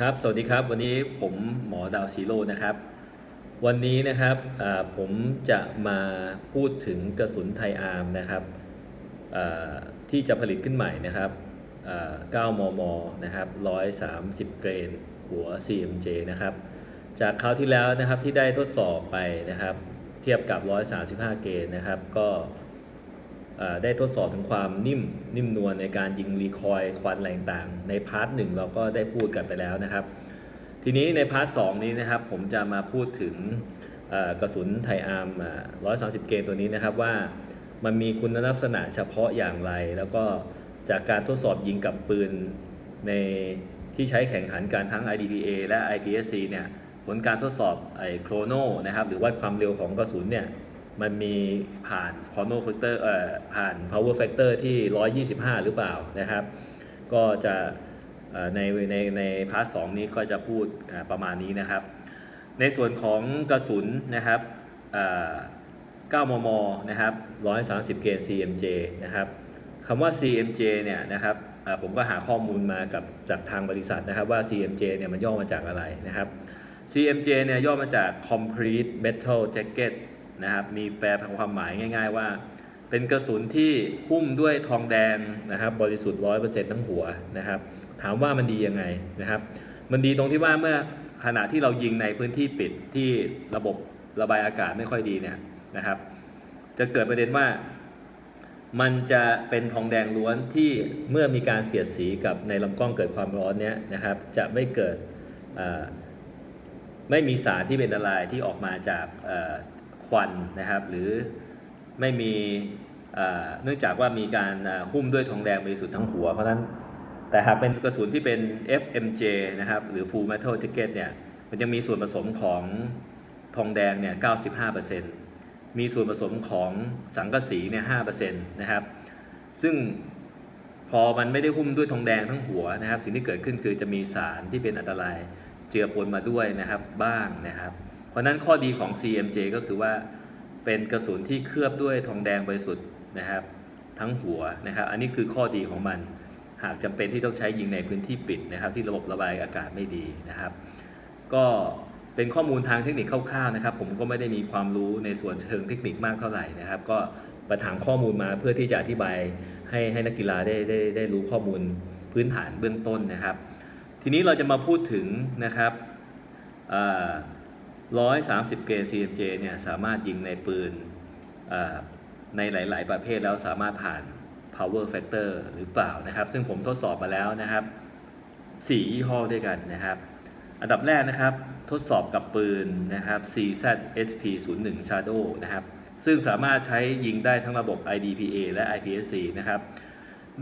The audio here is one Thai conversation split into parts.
ครับ สวัสดีครับ วันนี้ผมหมอดาวซีโร่นะครับ วันนี้นะครับผมจะมาพูดถึงกระสุนไทยอาร์มนะครับที่จะผลิตขึ้นใหม่นะครับ 9 มม นะครับ 130 เกรน หัว CMJ นะครับ จากคราวที่แล้วนะครับที่ได้ทดสอบไปนะครับ เทียบกับ 135 เกรนนะครับ ก็ ได้ทดสอบถึงความนิ่มนิ่มนวลในการยิงรีคอยควันแรงต่างในพาร์ทหนึ่งเราก็ได้พูดกันไปแล้วนะครับ ทีนี้ในพาร์ทสนี้นะครับผมจะมาพูดถึงกระสุนไทอาร์ม130 เกตัวนี้นะครับว่ามันมีคุณลักษณะเฉพาะอย่างไร แล้วก็จากการทดสอบยิงกับปืนในที่ใช้แข่งขันการทั้ง IDPA และ IPSC เนี่ยผลการทดสอบไอโครโนนะครับหรือวัดความเร็วของกระสุนเนี่ย มันมีผ่าน chrono factor เอ่อผ่าน power factor ที่ 125 หรือเปล่านะครับ ก็จะในในในพาร์ทสนี้ก็จะพูดประมาณนี้นะครับ ในส่วนของกระสุนนะครับอ่า9มม นะครับ 130 เกรน CMJ นะครับคำว่า CMJ เนี่ยนะครับผมก็หาข้อมูลมากับจากทางบริษัทนะครับว่า CMJ เนี่ยมันย่อมาจากอะไรนะครับ CMJ เนี่ยย่อมาจาก Complete Metal Jacket นะครับมีแปลความหมายง่าย ๆ ว่า เป็นกระสุนที่หุ้มด้วยทองแดงนะครับ บริสุทธิ์100%ทั้งหัวนะครับ ถามว่ามันดียังไงนะครับ มันดีตรงที่ว่าเมื่อขณะที่เรายิงในพื้นที่ปิดที่ระบบระบายอากาศไม่ค่อยดีเนี่ยนะครับ จะเกิดประเด็นว่ามันจะเป็นทองแดงล้วนที่เมื่อมีการเสียดสีกับในลำกล้องเกิดความร้อนเนี้ยนะครับ จะไม่เกิดไม่มีสารที่เป็นอันตรายที่ออกมาจาก ควันนะครับ หรือไม่มีเนื่องจากว่ามีการหุ้มด้วยทองแดงบริสุทธิ์ทั้งหัว เพราะฉะนั้นแต่หากเป็นกระสุนที่เป็น FMJ นะครับ หรือ Full Metal Jacket เนี่ย มันจะมีส่วนผสมของทองแดงเนี่ย 95%มีส่วนผสมของสังกะสีเนี่ย 5%นะครับ ซึ่งพอมันไม่ได้หุ้มด้วยทองแดงทั้งหัวนะครับ สิ่งที่เกิดขึ้นคือจะมีสารที่เป็นอันตรายเจือปนมาด้วยนะครับบ้างนะครับ เพราะนั้นข้อดีของ CMJ ก็คือว่าเป็นกระสุนที่เคลือบด้วยทองแดงบริสุทธิ์นะครับ ทั้งหัวนะครับ อันนี้คือข้อดีของมัน หากจำเป็นที่ต้องใช้ยิงในพื้นที่ปิดนะครับ ที่ระบบระบายอากาศไม่ดีนะครับ ก็เป็นข้อมูลทางเทคนิคคร่าวๆนะครับ ผมก็ไม่ได้มีความรู้ในส่วนเชิงเทคนิคมากเท่าไหร่นะครับ ก็ประถามข้อมูลมาเพื่อที่จะอธิบายให้ให้นักกีฬาได้ได้ได้รู้ข้อมูลพื้นฐานเบื้องต้นนะครับ ทีนี้เราจะมาพูดถึงนะครับ ร้อยสามสิบเกร CMJ เนี่ยสามารถยิงในปืนอ่าในหลาย ๆ ประเภทแล้วสามารถผ่าน power factor หรือเปล่านะครับ ซึ่งผมทดสอบมาแล้วนะครับ 4 ยี่ห้อด้วยกันนะครับ อันดับแรกนะครับทดสอบกับปืนนะครับ CZ SP01 Shadow นะครับ ซึ่งสามารถใช้ยิงได้ทั้งระบบ IDPA และ IPSC นะครับ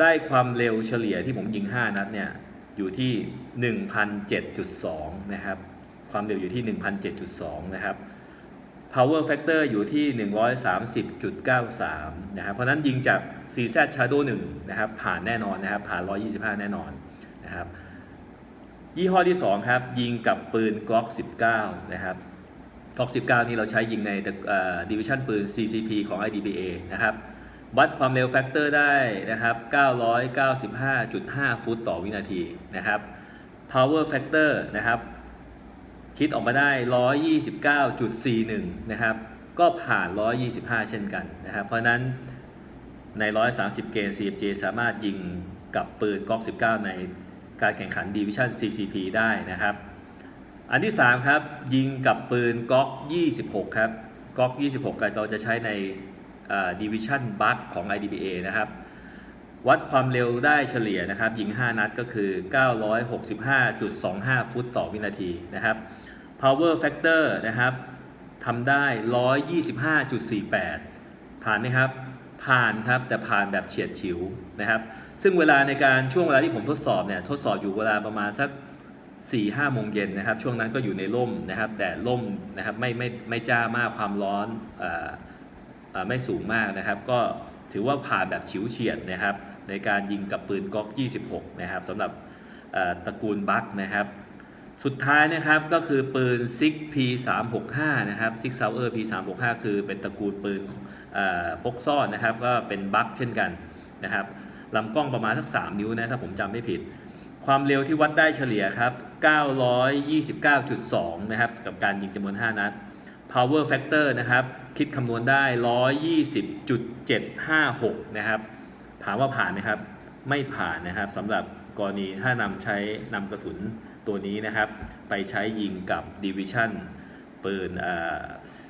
ได้ความเร็วเฉลี่ยที่ผมยิง 5 นัดเนี่ยอยู่ที่ 1,007.2 นะครับ ความเร็วอยู่ที่ 1,007.2 นะครับ power factor อยู่ที่ 130.93 นะครับ เพราะฉะนั้นยิงจาก CZ Shadow 1 นะครับ ผ่านแน่นอนนะครับ ผ่าน 125 แน่นอนนะครับ ยี่ห้อที่ 2 ครับ ยิงกับปืน Glock 19 นะครับ Glock 19 นี่เราใช้ยิงในดิวิชั่นปืน CCP ของ IDBA นะครับวัดความเร็วแฟกเตอร์ได้นะครับ 995.5 ฟุตต่อวินาทีนะครับ power factor นะครับ คิดออกมาได้ 129.41 นะครับ ก็ผ่าน 125 เช่นกันนะครับ เพราะนั้นใน 130 เกณฑ์ CFJ สามารถยิงกับปืนก๊อก 19 ในการแข่งขัน Division CCP ได้นะครับ อันที่ 3 ครับ ยิงกับปืนก๊อก 26 ครับก๊อก 26กเราจะใช้ใน Division Bug ของ IDPA นะครับ วัดความเร็วได้เฉลี่ยนะครับ ยิง 5 นัดก็คือ 965.25 ฟุตต่อวินาทีนะครับ power factor นะครับทำได้ 125.48 ผ่านไหมครับ ผ่านครับ แต่ผ่านแบบเฉียดฉิวนะครับ ซึ่งเวลาในการช่วงเวลาที่ผมทดสอบเนี่ย ทดสอบอยู่เวลาประมาณสัก 4 5โมงเย็นนะครับ ช่วงนั้นก็อยู่ในร่มนะครับ แต่ร่มนะครับไม่ไม่ไม่จ้ามากความร้อนอ่อเอ่อไม่สูงมากนะครับ ก็ถือว่าผ่านแบบฉิวเฉียดนะครับ ในการยิงกับปืนก๊อก 26 นะครับสำหรับตระกูลบัคนะครับ สุดท้ายนะครับก็คือปืน SIG P365 นะครับ SIG Sauer P365 คือเป็นตระกูลปืนพกซ่อนนะครับก็เป็นบัคเช่นกันนะครับลำกล้องประมาณสัก 3 นิ้วนะถ้าผมจำไม่ผิด ความเร็วที่วัดได้เฉลี่ยครับ 929.2 นะครับกับการยิงจำนวน 5 นัด power factor นะครับ คิดคำนวณได้ 120.756 นะครับ ถามว่าผ่านไหมครับ ไม่ผ่านนะครับสำหรับกรณีถ้านำใช้นำกระสุนตัวนี้นะครับ ไปใช้ยิงกับ division ปืน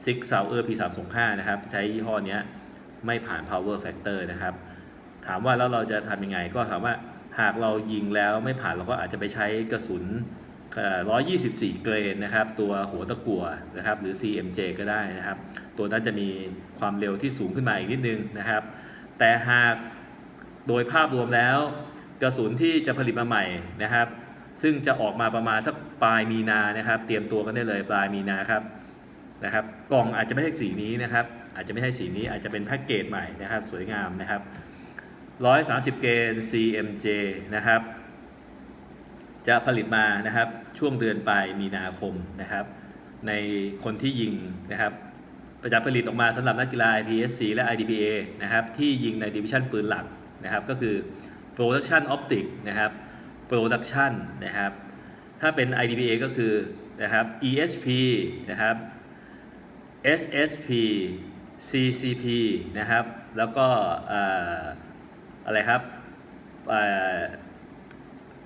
ซิกแซวเอ่อ Six Sauer P325 นะครับ ใช้ยี่ห้อนี้ไม่ผ่าน power factor นะครับ ถามว่าแล้วเราจะทำยังไง ก็ถามว่าหากเรายิงแล้วไม่ผ่านเราก็อาจจะไปใช้กระสุนเอ่อ124 เกรนนะครับ ตัวหัวตะกั่วนะครับ หรือ CMJ ก็ได้นะครับ ตัวนั้นจะมีความเร็วที่สูงขึ้นมาอีกนิดนึงนะครับ แต่หาก โดยภาพรวมแล้วกระสุนที่จะผลิตมาใหม่นะครับ ซึ่งจะออกมาประมาณสักปลายมีนานะครับ เตรียมตัวกันได้เลยปลายมีนาครับนะครับ กล่องอาจจะไม่ใช่สีนี้นะครับ อาจจะไม่ใช่สีนี้อาจจะเป็นแพ็กเกจใหม่นะครับ สวยงามนะครับ 130 เกน CMJ นะครับ จะผลิตมานะครับ ช่วงเดือนปลายมีนาคมนะครับ ในคนที่ยิงนะครับประจะผลิตออกมาสำหรับนักกีฬา IPSC และ IDPA นะครับ ที่ยิงในดิวิชั่นปืนหลัก นะครับก็คือ Production Optic นะครับ Production นะครับถ้าเป็น IDPA ก็คือนะครับ ESP นะครับ SSP CCP นะครับแล้วก็อะไรครับ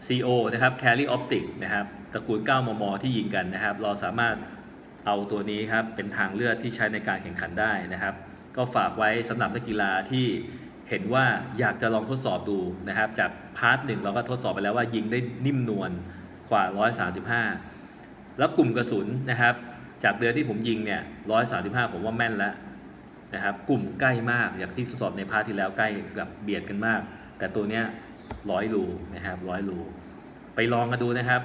CO นะครับ Carry Optic นะครับตระกูล 9 มม ที่ยิงกันนะครับ เราสามารถเอาตัวนี้ครับเป็นทางเลือกที่ใช้ในการแข่งขันได้นะครับ ก็ฝากไว้สำหรับนักกีฬาที่ เห็นว่าอยากจะลองทดสอบดูนะครับ จากพาร์ทหนึ่งเราก็ทดสอบไปแล้วว่ายิงได้นิ่มนวลกว่า 135 แล้วกลุ่มกระสุนนะครับ จากเดือนที่ผมยิงเนี่ย 135 ผมว่าแม่นแล้วนะครับ กลุ่มใกล้มากอย่างที่ทดสอบในพาร์ทที่แล้วใกล้กับเบียดกันมาก แต่ตัวเนี้ยร้อยรูนะครับร้อยรูไปลองกันดูนะครับ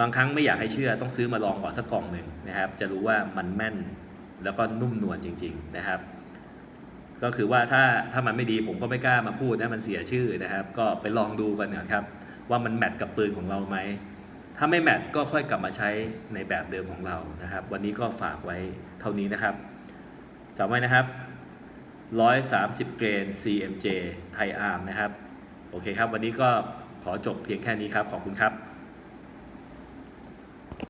บางครั้งไม่อยากให้เชื่อต้องซื้อมาลองก่อนสักกล่องหนึ่งนะครับ จะรู้ว่ามันแม่นแล้วก็นุ่มนวลจริง ๆนะครับ ก็คือว่าถ้าถ้ามันไม่ดีผมก็ไม่กล้ามาพูดนะมันเสียชื่อนะครับ ก็ไปลองดูกันนะครับ ว่ามันแมทกับปืนของเราไหมถ้าไม่แมทก็ค่อยกลับมาใช้ในแบบเดิมของเรานะครับ วันนี้ก็ฝากไว้เท่านี้นะครับจำไว้นะครับ 130 เกรน CMJ ไทยอาร์มนะครับ โอเคครับ วันนี้ก็ขอจบเพียงแค่นี้ครับ ขอบคุณครับ